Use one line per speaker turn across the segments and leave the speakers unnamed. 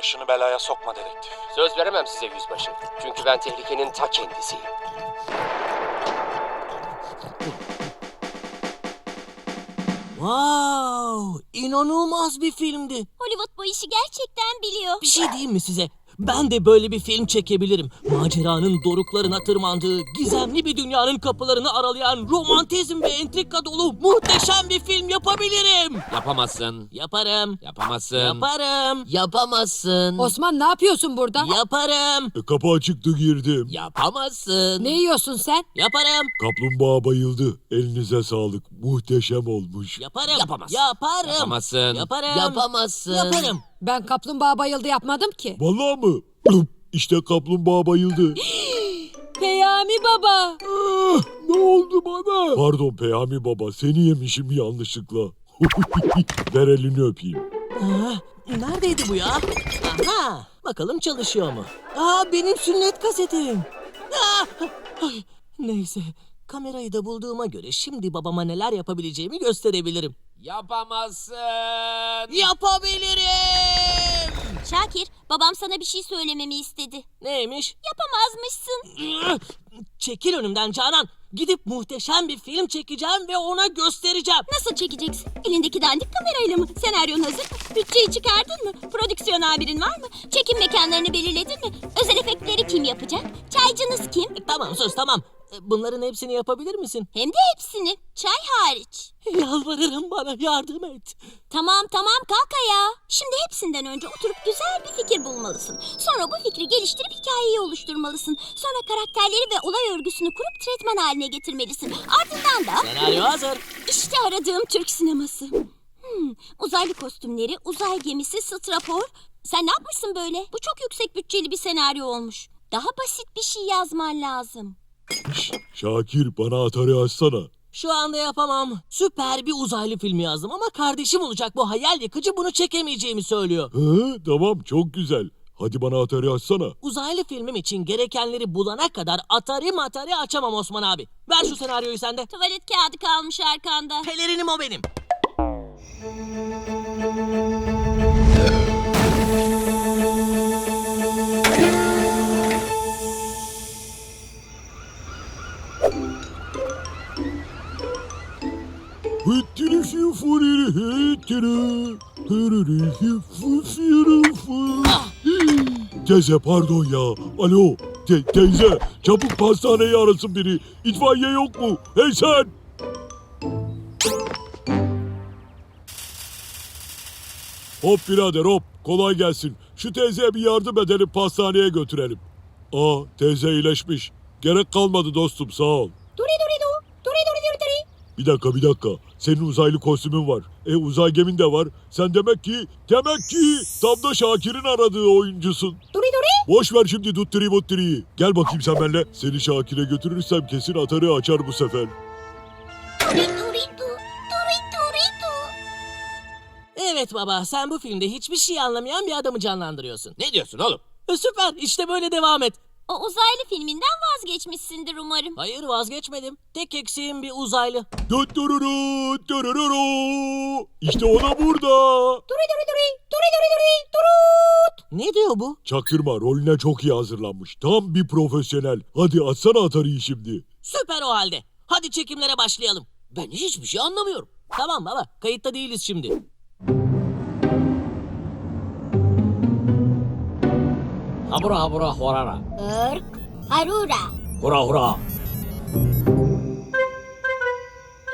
Başını belaya sokma dedektif.
Söz veremem size yüzbaşı. Çünkü ben tehlikenin ta kendisiyim.
Wow, inanılmaz bir filmdi.
Hollywood bu işi gerçekten biliyor.
Bir şey diyeyim mi size? Ben de böyle bir film çekebilirim. Maceranın doruklarına tırmandığı, gizemli bir dünyanın kapılarını aralayan, romantizm ve entrika dolu muhteşem bir film yapabilirim.
Yapamazsın.
Yaparım.
Yapamazsın.
Yaparım.
Yapamazsın.
Osman ne yapıyorsun burada?
Yaparım.
E, kapı açıktı girdim.
Yapamazsın.
Ne yiyorsun sen?
Yaparım.
Kaplumbağa bayıldı. Elinize sağlık. Muhteşem olmuş.
Yaparım.
Yapamaz.
Yaparım.
Yapamazsın.
Yaparım.
Yapamazsın.
Yaparım.
Ben kaplumbağa bayıldı yapmadım ki.
Vallahi mı? İşte kaplumbağa bayıldı.
Peyami baba.
Ah, ne oldu bana? Pardon Peyami baba seni yemişim yanlışlıkla. Ver elini öpeyim.
Ah, neredeydi bu ya? Aha, bakalım çalışıyor mu? Aa, benim sünnet kasetim. Ah, ay, neyse, kamerayı da bulduğuma göre şimdi babama neler yapabileceğimi gösterebilirim.
Yapamazsın.
Yapabilirim!
Şakir, babam sana bir şey söylememi istedi.
Neymiş?
Yapamazmışsın.
Çekil önümden Canan. Gidip muhteşem bir film çekeceğim ve ona göstereceğim.
Nasıl çekeceksin? Elindeki dandik kamerayla mı? Senaryon hazır mı? Bütçeyi çıkardın mı? Prodüksiyon abirin var mı? Çekim mekanlarını belirledin mi? Özel efektleri kim yapacak? Çaycınız kim?
Tamam söz tamam. E, Bunların hepsini yapabilir misin?
Hem de hepsini. Çay hariç.
Yalvarırım bana yardım et.
Tamam tamam kalk ayağa. Şimdi hepsinden önce oturup güzel bir fikir bulmalısın. Sonra bu fikri geliştirip hikayeyi oluşturmalısın. Sonra karakterleri ve olay örgüsünü kurup tretman haline getirmelisin. Ardından da
Senaryo hazır.
işte aradığım Türk sineması. Hmm, uzaylı kostümleri, uzay gemisi, strapor. Sen ne yapmışsın böyle? Bu çok yüksek bütçeli bir senaryo olmuş. Daha basit bir şey yazman lazım.
Şakir bana atarı açsana.
Şu anda yapamam. Süper bir uzaylı filmi yazdım ama kardeşim olacak bu hayal yıkıcı bunu çekemeyeceğimi söylüyor.
Hı, tamam çok güzel. Hadi bana atarı açsana.
Uzaylı filmim için gerekenleri bulana kadar atari matari açamam Osman abi. Ver şu senaryoyu sen de.
Tuvalet kağıdı kalmış arkanda.
Pelerinim o benim.
Teyze pardon ya. Alo. Te- teyze çabuk pastaneyi arasın biri. İtfaiye yok mu? Hey sen. Hop birader hop. Kolay gelsin. Şu teyzeye bir yardım edelim pastaneye götürelim. Aa teyze iyileşmiş. Gerek kalmadı dostum sağ ol.
Duri duri du. Duri duri duri duri.
Bir dakika bir dakika. Senin uzaylı kostümün var. E uzay gemin de var. Sen demek ki demek ki tam da Şakir'in aradığı oyuncusun.
Duri duri.
Boş ver şimdi duttiri buttiriyi. Gel bakayım sen benimle. Seni Şakir'e götürürsem kesin atarı açar bu sefer.
Duri duri du. Duri duri du.
Evet baba sen bu filmde hiçbir şey anlamayan bir adamı canlandırıyorsun.
Ne diyorsun oğlum?
E, süper işte böyle devam et.
O uzaylı filminden vazgeçmişsindir umarım.
Hayır vazgeçmedim. Tek eksiğim bir uzaylı.
Duttururu, durururu. İşte o da burada.
Duri duri duri. Duri duri duri. Durut.
Ne diyor bu?
Çakırma rolüne çok iyi hazırlanmış. Tam bir profesyonel. Hadi açsana atarıyı şimdi.
Süper o halde. Hadi çekimlere başlayalım.
Ben hiçbir şey anlamıyorum.
Tamam baba kayıtta değiliz şimdi.
Habura habura horara.
Irk. Harura.
Hura hura.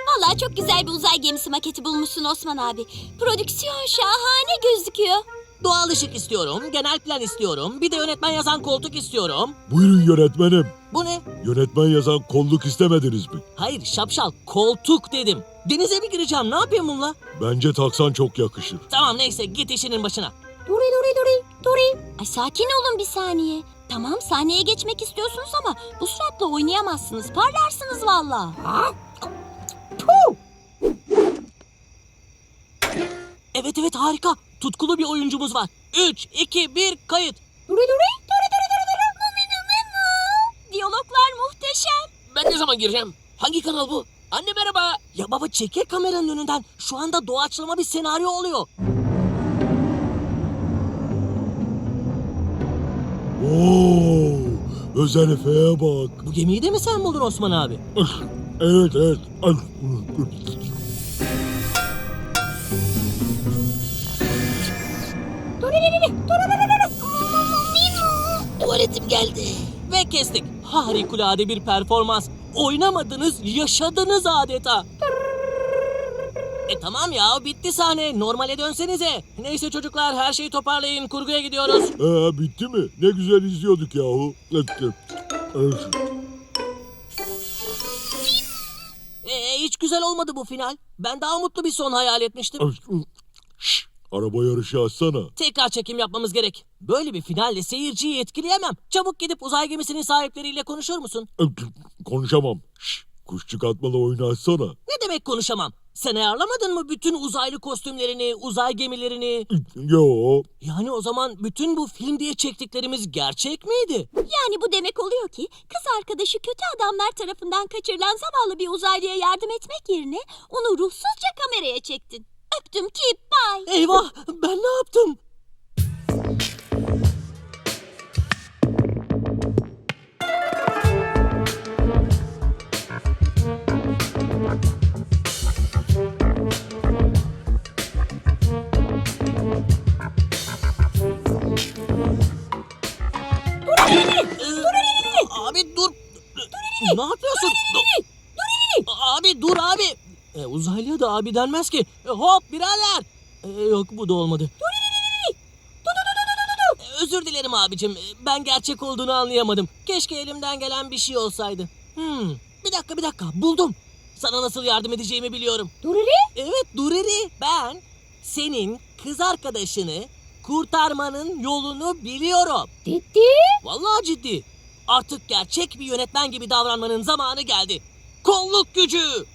Vallahi çok güzel bir uzay gemisi maketi bulmuşsun Osman abi. Prodüksiyon şahane gözüküyor.
Doğal ışık istiyorum, genel plan istiyorum, bir de yönetmen yazan koltuk istiyorum.
Buyurun yönetmenim.
Bu ne?
Yönetmen yazan kolluk istemediniz mi?
Hayır şapşal, koltuk dedim. Denize mi gireceğim, ne yapayım bununla?
Bence taksan çok yakışır.
Tamam neyse git işinin başına.
Duri duri duri duri. Ay sakin olun bir saniye. Tamam sahneye geçmek istiyorsunuz ama bu suratla oynayamazsınız. Parlarsınız valla.
Evet evet harika. Tutkulu bir oyuncumuz var. 3, 2, 1 kayıt.
Duri duri duri duri duri duri. Diyaloglar muhteşem.
Ben ne zaman gireceğim? Hangi kanal bu? Anne merhaba.
Ya baba çekil kameranın önünden. Şu anda doğaçlama bir senaryo oluyor.
Oo, Özer Efe'ye bak.
Bu gemiyi de mi sen buldun Osman abi?
Evet evet.
Tuvaletim geldi.
Ve kestik. Harikulade bir performans. Oynamadınız, yaşadınız adeta. E tamam ya bitti sahne. Normale dönsenize. Neyse çocuklar her şeyi toparlayın. Kurguya gidiyoruz.
Ee, bitti mi? Ne güzel izliyorduk yahu.
E, hiç güzel olmadı bu final. Ben daha mutlu bir son hayal etmiştim.
Şş, araba yarışı açsana.
Tekrar çekim yapmamız gerek. Böyle bir finalle seyirciyi etkileyemem. Çabuk gidip uzay gemisinin sahipleriyle konuşur musun?
Konuşamam. Şş, kuş çıkartmalı oyunu açsana.
Ne demek konuşamam? Sen ayarlamadın mı bütün uzaylı kostümlerini, uzay gemilerini?
Yo.
Yani o zaman bütün bu film diye çektiklerimiz gerçek miydi?
Yani bu demek oluyor ki kız arkadaşı kötü adamlar tarafından kaçırılan zavallı bir uzaylıya yardım etmek yerine onu ruhsuzca kameraya çektin. Öptüm ki bye.
Eyvah ben ne yaptım? Uzaylıya da abi denmez ki. E, hop birader. E, yok bu da olmadı. Özür dilerim abicim. E, Ben gerçek olduğunu anlayamadım. Keşke elimden gelen bir şey olsaydı. Hmm, bir dakika bir dakika buldum. Sana nasıl yardım edeceğimi biliyorum.
Dururi?
Evet Dureri ben senin kız arkadaşını kurtarmanın yolunu biliyorum.
Ciddi?
Vallahi ciddi. Artık gerçek bir yönetmen gibi davranmanın zamanı geldi. Kolluk gücü.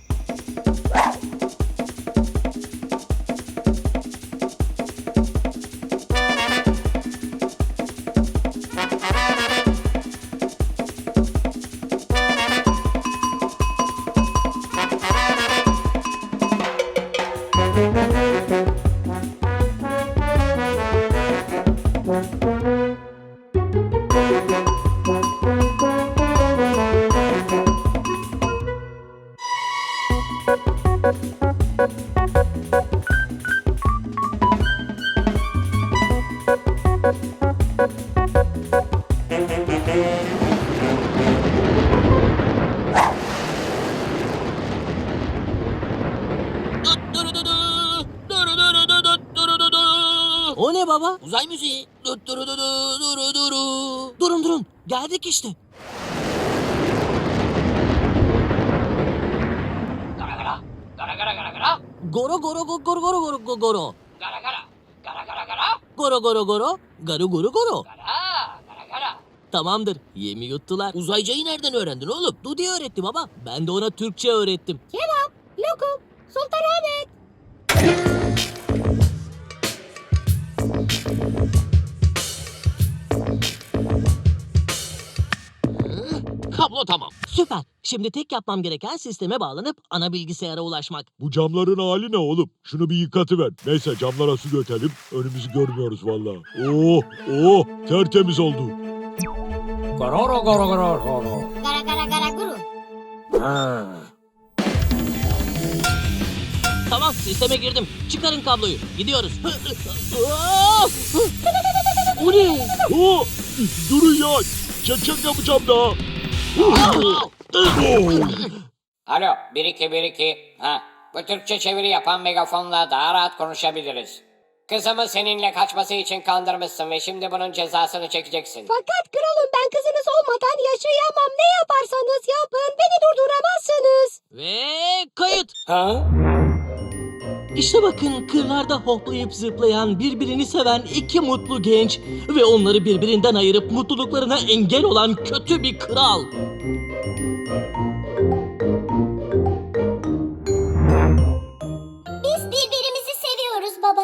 Uzay müziği. Duru duru duru duru duru.
Durun durun. Geldik işte.
Gara gara. Gara gara gara gara.
Goro goro go goro goro goro go goro.
Gara gara. Gara gara.
Goro goro goro. Garu guru goro.
Gara. Gara.
Tamamdır. Yemi yuttular.
Uzaycayı nereden öğrendin oğlum?
Dudi öğretti baba. Ben de ona Türkçe öğrettim.
Lokum. Sultanahmet.
Kablo tamam.
Süper. Şimdi tek yapmam gereken sisteme bağlanıp ana bilgisayara ulaşmak.
Bu camların hali ne oğlum? Şunu bir yıkatıver. Neyse camlara su dökelim. Önümüzü görmüyoruz valla. Oh oh tertemiz oldu.
Gororo goro goro goro.
Gara gara gara guru.
Tamam sisteme girdim. Çıkarın kabloyu. Gidiyoruz.
Bu ne?
Oh, durun ya. Çek çek yapacağım daha.
Alo 1-2-1-2. Ha, bu Türkçe çeviri yapan megafonla daha rahat konuşabiliriz. Kızımı seninle kaçması için kandırmışsın ve şimdi bunun cezasını çekeceksin.
Fakat kralım ben kızınız olmadan yaşayamam. Ne yaparsanız yapın beni durduramazsınız.
Ve kayıt.
Ha?
İşte bakın kırlarda hoplayıp zıplayan birbirini seven iki mutlu genç ve onları birbirinden ayırıp mutluluklarına engel olan kötü bir kral.
Biz birbirimizi seviyoruz baba.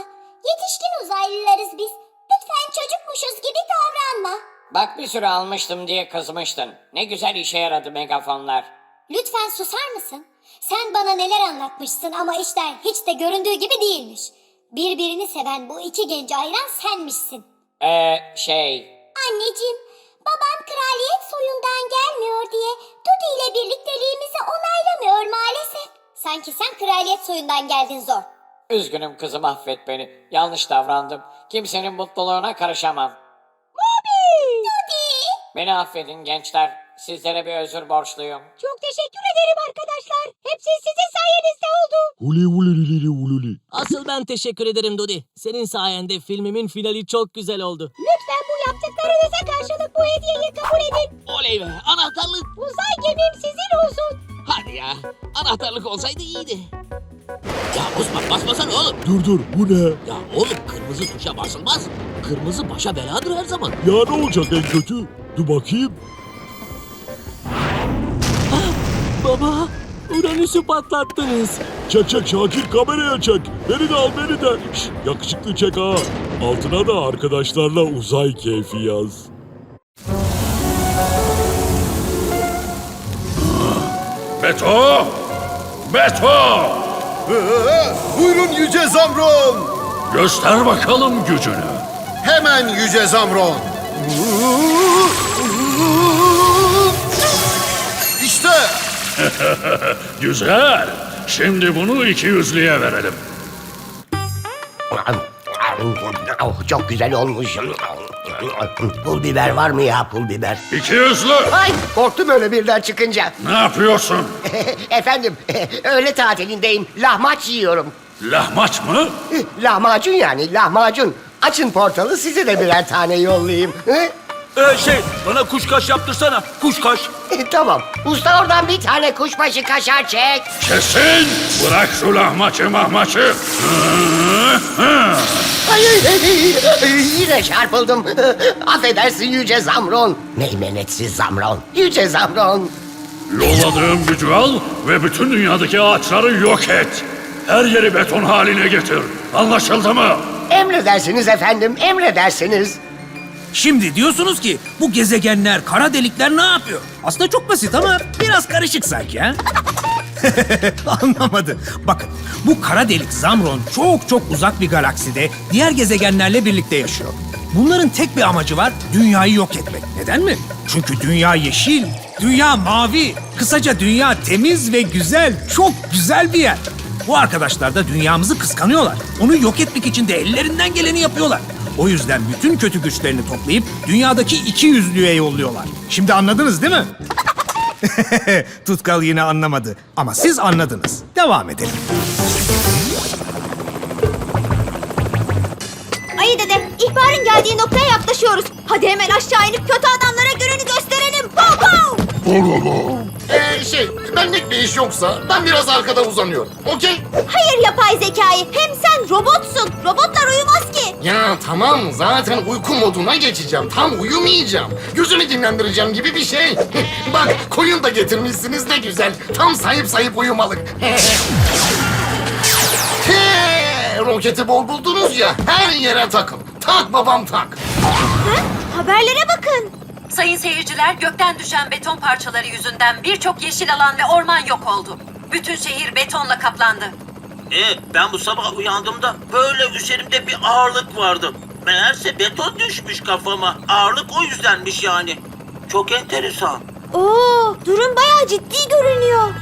Yetişkin uzaylılarız biz. Lütfen çocukmuşuz gibi davranma.
Bak bir sürü almıştım diye kızmıştın. Ne güzel işe yaradı megafonlar.
Lütfen susar mısın? Sen bana neler anlatmışsın ama işler hiç de göründüğü gibi değilmiş. Birbirini seven bu iki genci ayıran senmişsin.
Ee şey...
Anneciğim, Babam kraliyet soyundan gelmiyor diye Dudu ile birlikteliğimizi onaylamıyor maalesef. Sanki sen kraliyet soyundan geldin zor.
Üzgünüm kızım affet beni. Yanlış davrandım. Kimsenin mutluluğuna karışamam.
Dudi!
Beni affedin gençler. Sizlere bir özür borçluyum.
Çok teşekkür ederim arkadaşlar. Hepsi sizin sayenizde oldu.
Huli huli huli huli.
Asıl ben teşekkür ederim Dodi. Senin sayende filmimin finali çok güzel oldu.
Lütfen bu yaptıklarınıza karşılık bu hediyeyi kabul edin.
Oley be anahtarlık.
Uzay gemim sizin olsun.
Hadi ya. Anahtarlık olsaydı iyiydi. Ya Osman basmasana oğlum.
Dur dur bu ne?
Ya oğlum kırmızı tuşa basılmaz. Kırmızı başa beladır her zaman.
Ya ne olacak en kötü? Dur bakayım.
Baba, Uranüs'ü patlattınız.
Çek çek Şakir kameraya çek. Beni de al beni de. Şş, yakışıklı çek ha. Altına da arkadaşlarla uzay keyfi yaz.
Beto! Beto!
Buyurun Yüce Zamron.
Göster bakalım gücünü.
Hemen Yüce Zamron.
Güzel. Şimdi bunu iki yüzlüye verelim.
Oh, çok güzel olmuş. Pul biber var mı ya pul biber?
İki yüzlü.
Ay korktum öyle birden çıkınca.
Ne yapıyorsun?
Efendim öğle tatilindeyim. Lahmaç yiyorum.
Lahmaç mı?
Lahmacun yani lahmacun. Açın portalı size de birer tane yollayayım.
Ee, şey bana kuşkaş yaptırsana. Kuşkaş.
tamam. Usta oradan bir tane kuşbaşı kaşar çek.
Kesin. Bırak şu lahmacı mahmaçı.
Ay, ay, ay, ay, yine çarpıldım. Affedersin Yüce Zamron. Meymenetsiz Zamron. Yüce Zamron.
Yolladığım gücü al ve bütün dünyadaki ağaçları yok et. Her yeri beton haline getir. Anlaşıldı mı?
Emredersiniz efendim, emredersiniz.
Şimdi diyorsunuz ki bu gezegenler, kara delikler ne yapıyor? Aslında çok basit ama biraz karışık sanki ha? Anlamadı. Bakın bu kara delik Zamron çok çok uzak bir galakside diğer gezegenlerle birlikte yaşıyor. Bunların tek bir amacı var, dünyayı yok etmek. Neden mi? Çünkü dünya yeşil, dünya mavi. Kısaca dünya temiz ve güzel, çok güzel bir yer. Bu arkadaşlar da dünyamızı kıskanıyorlar. Onu yok etmek için de ellerinden geleni yapıyorlar. O yüzden bütün kötü güçlerini toplayıp dünyadaki iki yüzlüğe yolluyorlar. Şimdi anladınız değil mi? Tutkal yine anlamadı ama siz anladınız. Devam edelim.
Ayı dede, ihbarın geldiği noktaya yaklaşıyoruz. Hadi hemen aşağı inip kötü adamlara gününü gösterelim. Pow pow!
Şey benlik bir iş yoksa ben biraz arkada uzanıyorum. Okey?
Hayır yapay zekayı. Hem sen robotsun. Robotlar uyumaz ki.
Ya tamam zaten uyku moduna geçeceğim. Tam uyumayacağım. Gözümü dinlendireceğim gibi bir şey. Bak koyun da getirmişsiniz ne güzel. Tam sayıp sayıp uyumalık. He, roketi bol buldunuz ya her yere takın. Tak babam tak.
Haberlere bakın.
Sayın seyirciler, gökten düşen beton parçaları yüzünden birçok yeşil alan ve orman yok oldu. Bütün şehir betonla kaplandı.
Ee, ben bu sabah uyandığımda böyle üzerimde bir ağırlık vardı. Meğerse beton düşmüş kafama. Ağırlık o yüzdenmiş yani. Çok enteresan.
Oo, durum bayağı ciddi görünüyor.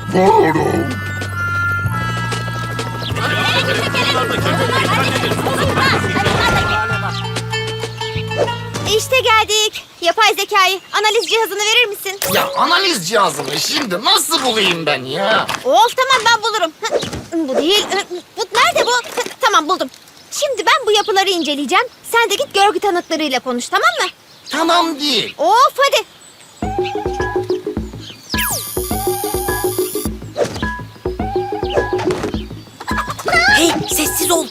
İşte geldik. Yapay zekayı analiz cihazını verir misin?
Ya analiz cihazını şimdi nasıl bulayım ben ya?
Of tamam ben bulurum. Hı, Bu değil. Bu nerede bu? Tamam buldum. Şimdi ben bu yapıları inceleyeceğim. Sen de git görgü tanıklarıyla konuş tamam mı?
Tamam değil.
Of hadi.
Hey sessiz ol.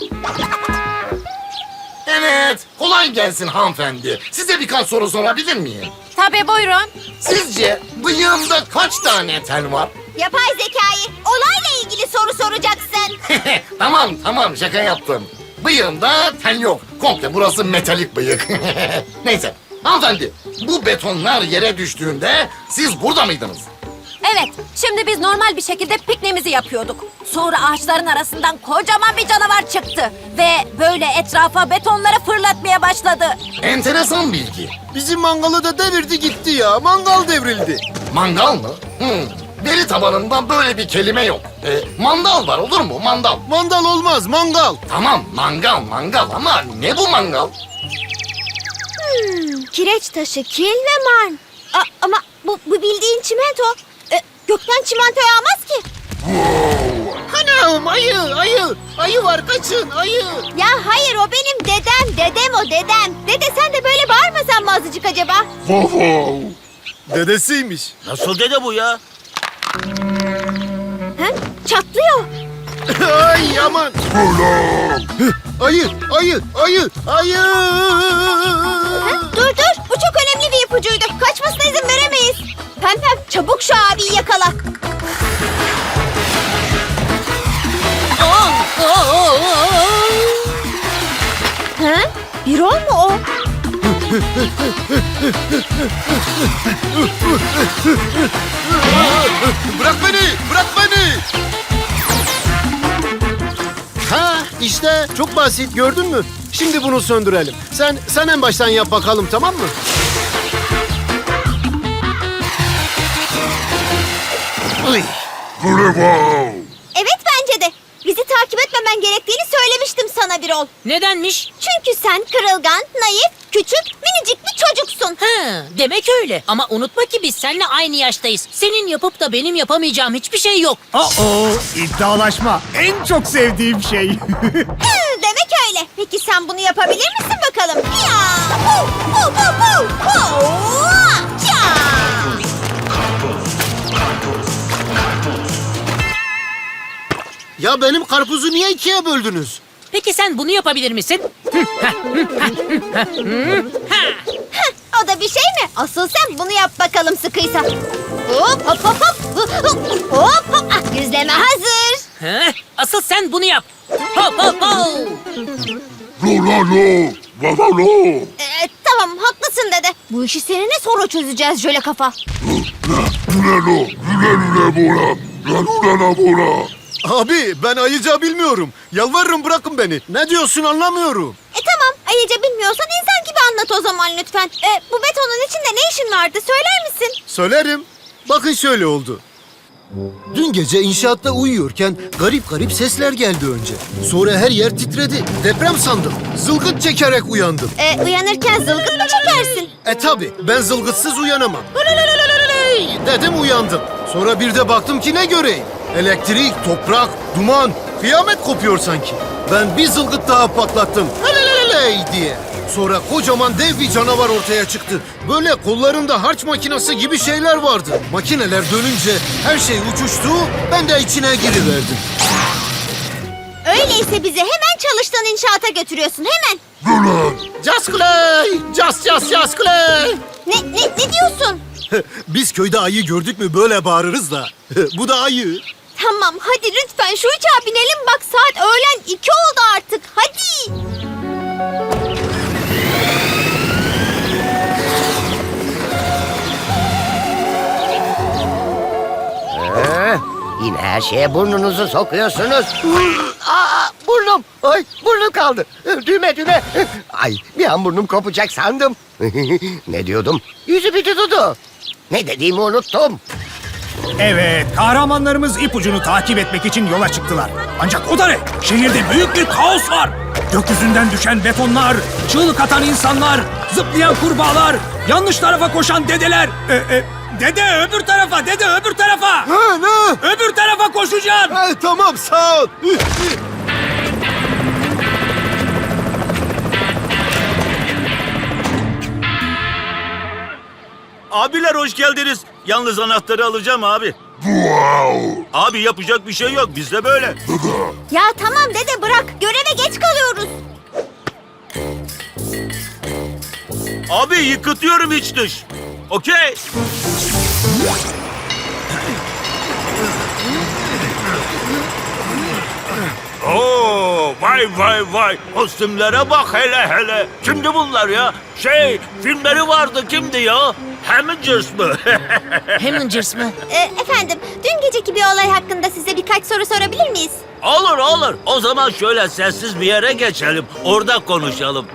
Evet, kolay gelsin hanımefendi. Size birkaç soru sorabilir miyim?
Tabii buyurun.
Sizce bıyığımda kaç tane tel var?
Yapay zekayı olayla ilgili soru soracaksın.
tamam, tamam şaka yaptım. Bıyığımda tel yok. Komple burası metalik bıyık. Neyse, hanımefendi bu betonlar yere düştüğünde siz burada mıydınız?
Evet, şimdi biz normal bir şekilde pikniğimizi yapıyorduk. Sonra ağaçların arasından kocaman bir canavar çıktı. Ve böyle etrafa betonları fırlatmaya başladı.
Enteresan bilgi.
Bizim mangalı da devirdi gitti ya. Mangal devrildi.
Mangal mı? Hmm. Veri tabanında böyle bir kelime yok. E, mandal var olur mu? Mandal.
Mandal olmaz mangal.
Tamam mangal mangal ama ne bu mangal?
Kireç taşı, kil ve marm. A- ama bu, bu bildiğin çimento. Gökten çimento yağmaz ki.
Anam ayı ayı. Ayı var kaçın ayı.
Ya hayır o benim dedem. Dedem o dedem. Dede sen de böyle bağırmasan mı azıcık acaba?
Dedesiymiş.
Nasıl dede bu ya?
Ha? Çatlıyor.
Ay aman. Ayı ayı ayı ayı.
Ha? Dur dur bu çok önemli bir ipucuydu. Kaçmasına izin veremeyiz. Pempem çabuk şu abiyi yakala. Ha? Birol mu o?
Bırak beni bırak beni. Ha işte çok basit gördün mü? Şimdi bunu söndürelim. Sen sen en baştan yap bakalım tamam mı?
Evet bence de. Bizi takip etmemen gerektiğini söylemiştim sana Birol.
Nedenmiş?
Çünkü sen kırılgan, naif, küçük, minicik bir çocuksun.
Ha, demek öyle. Ama unutma ki biz seninle aynı yaştayız. Senin yapıp da benim yapamayacağım hiçbir şey yok.
Oo, iddialaşma. En çok sevdiğim şey.
Hı, Demek öyle. Peki sen bunu yapabilir misin bakalım? Ya! Hu, hu, hu, hu, hu, Ya
benim karpuzu niye ikiye böldünüz?
Peki sen bunu yapabilir misin?
O da bir şey mi? Asıl sen bunu yap bakalım sıkıysa. Hop hop hop hop. Hop hop hop. Ah, yüzleme hazır.
Ha? Asıl sen bunu yap. Hop hop hop.
Ee, tamam haklısın dede. Bu işi seninle sonra çözeceğiz şöyle kafa.
Abi ben ayıca bilmiyorum. Yalvarırım bırakın beni. Ne diyorsun anlamıyorum.
E tamam ayrıca bilmiyorsan insan gibi anlat o zaman lütfen. E, bu betonun içinde ne işin vardı söyler misin?
Söylerim. Bakın şöyle oldu. Dün gece inşaatta uyuyorken garip garip sesler geldi önce. Sonra her yer titredi. Deprem sandım. Zılgıt çekerek uyandım.
E, uyanırken zılgıt mı çekersin?
E tabi ben zılgıtsız uyanamam. Dedim uyandım. Sonra bir de baktım ki ne göreyim. Elektrik, toprak, duman, kıyamet kopuyor sanki. Ben bir zılgıt daha patlattım. Hılalalalalay diye. Sonra kocaman dev bir canavar ortaya çıktı. Böyle kollarında harç makinesi gibi şeyler vardı. Makineler dönünce her şey uçuştu, ben de içine giriverdim.
Öyleyse bizi hemen çalıştığın inşaata götürüyorsun hemen.
Clay! Just, just, just Clay!
Ne, ne, ne diyorsun?
Biz köyde ayı gördük mü böyle bağırırız da. Bu da ayı.
Tamam hadi lütfen şu uçağa binelim bak saat öğlen iki oldu artık hadi.
Ha, yine her şeye burnunuzu sokuyorsunuz. Aa, burnum. Ay, burnum kaldı. Düğme düğme. Ay, bir an burnum kopacak sandım. ne diyordum? Yüzü bir tutudu. Ne dediğimi unuttum.
Evet, kahramanlarımız ipucunu takip etmek için yola çıktılar. Ancak o da ne? Şehirde büyük bir kaos var. Gökyüzünden düşen betonlar, çığlık atan insanlar, zıplayan kurbağalar, yanlış tarafa koşan dedeler. E, e, dede öbür tarafa, dede öbür tarafa.
Ha ne?
Öbür tarafa koşacaksın.
Ha, tamam sağ ol.
Abiler hoş geldiniz. Yalnız anahtarı alacağım abi. Abi yapacak bir şey yok. Bizde böyle.
Ya tamam dede bırak göreve geç kalıyoruz.
Abi yıkıtıyorum iç dış. Okey. Oo, vay vay vay. Kostümlere bak hele hele. Kimdi bunlar ya? Şey, filmleri vardı kimdi ya? Avengers mı?
Hemingers mı?
E, efendim, dün geceki bir olay hakkında size birkaç soru sorabilir miyiz?
olur olur. O zaman şöyle sessiz bir yere geçelim. Orada konuşalım.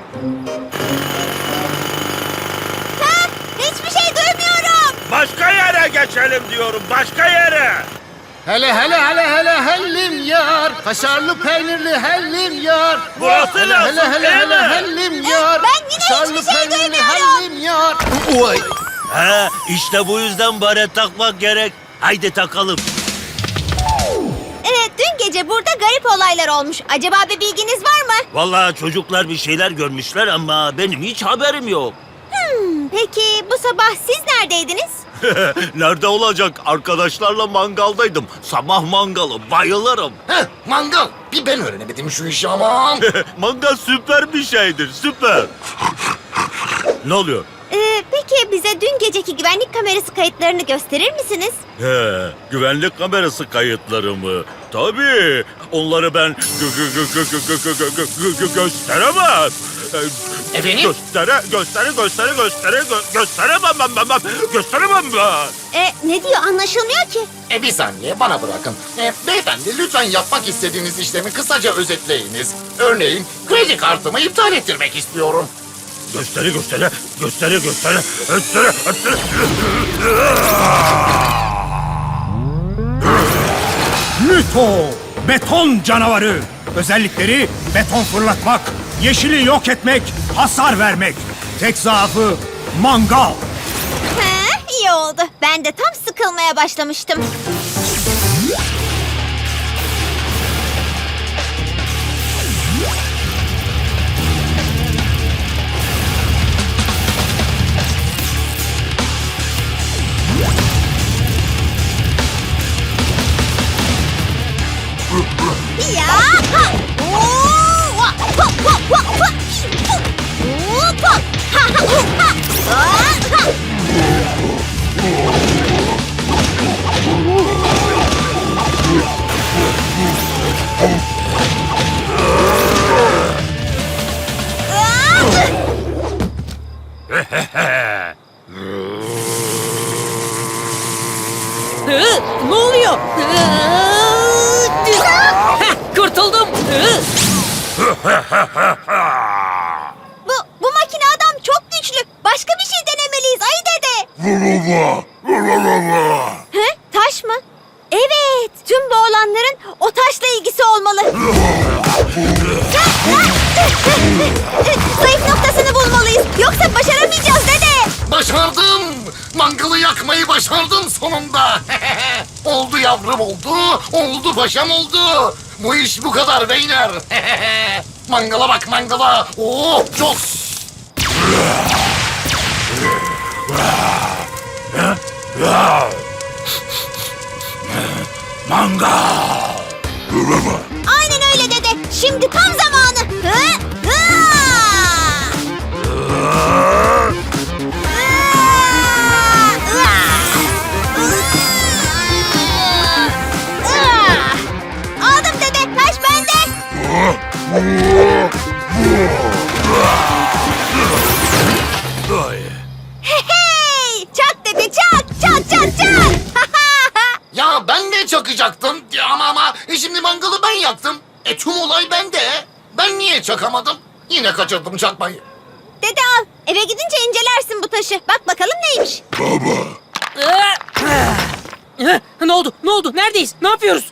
Hiçbir şey duymuyorum.
Başka yere geçelim diyorum. Başka yere.
Hele hele hele hele hellim yar. Kaşarlı peynirli hellim yar.
Burası
hele,
lazım,
hele hele hele hellim yar.
ben yine
Kaşarlı
hiçbir şey
peynirli
duymuyorum.
hellim yar. Oy.
He, işte bu yüzden baret takmak gerek. Haydi takalım.
Evet, dün gece burada garip olaylar olmuş. Acaba bir bilginiz var mı?
Vallahi çocuklar bir şeyler görmüşler ama benim hiç haberim yok.
Hmm, peki bu sabah siz neredeydiniz?
Nerede olacak? Arkadaşlarla mangaldaydım. Sabah mangalı. Bayılırım.
Heh, mangal. Bir ben öğrenemedim şu işi aman.
Mangal süper bir şeydir. Süper. ne oluyor?
Ee, peki bize dün geceki güvenlik kamerası kayıtlarını gösterir misiniz?
He, güvenlik kamerası kayıtları mı? Tabii. Onları ben gö- gö- gö- gö- gö- gö- gö- gö- gö- gö- gösteremem.
Efendim?
Göstere, göstere, göstere, göstere, gö- gösteremem ben, ben, ben. Gösteremem ben.
E, ne diyor anlaşılmıyor ki.
E bir saniye bana bırakın. E, beyefendi lütfen yapmak istediğiniz işlemi kısaca özetleyiniz. Örneğin kredi kartımı iptal ettirmek istiyorum.
Göstere, göstere, göstere, göstere, göstere, göstere.
Lüto, beton canavarı. Özellikleri beton fırlatmak, yeşili yok etmek, hasar vermek. Tek zaafı mangal.
He, iyi oldu. Ben de tam sıkılmaya başlamıştım.
Mangalı yakmayı başardım sonunda. oldu yavrum oldu. Oldu paşam oldu. Bu iş bu kadar beyler. mangala bak mangala. Oo çok.
Mangal.
Aynen öyle dede. Şimdi tam zamanı. Hı? Hı! Hey! Çak dede çak. Çak çak çak.
Ya ben de çakacaktım Ya ama ama e şimdi mangalı ben yaktım. E tüm olay bende. Ben niye çakamadım? Yine kaçırdım çakmayı.
dede al. Eve gidince incelersin bu taşı. Bak bakalım neymiş.
Hı, Ne oldu? Ne oldu? Neredeyiz? Ne yapıyoruz?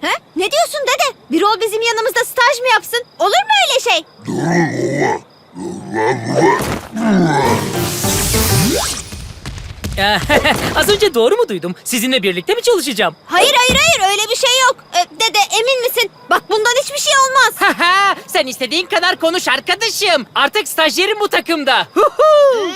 He? Ne diyorsun dede? Bir rol bizim yanımızda staj mı yapsın? Olur mu öyle şey?
Az önce doğru mu duydum? Sizinle birlikte mi çalışacağım?
Hayır hayır hayır öyle bir şey yok. Ee, dede emin misin? Bak bundan hiçbir şey olmaz.
Haha, Sen istediğin kadar konuş arkadaşım. Artık stajyerim bu takımda. Huhu.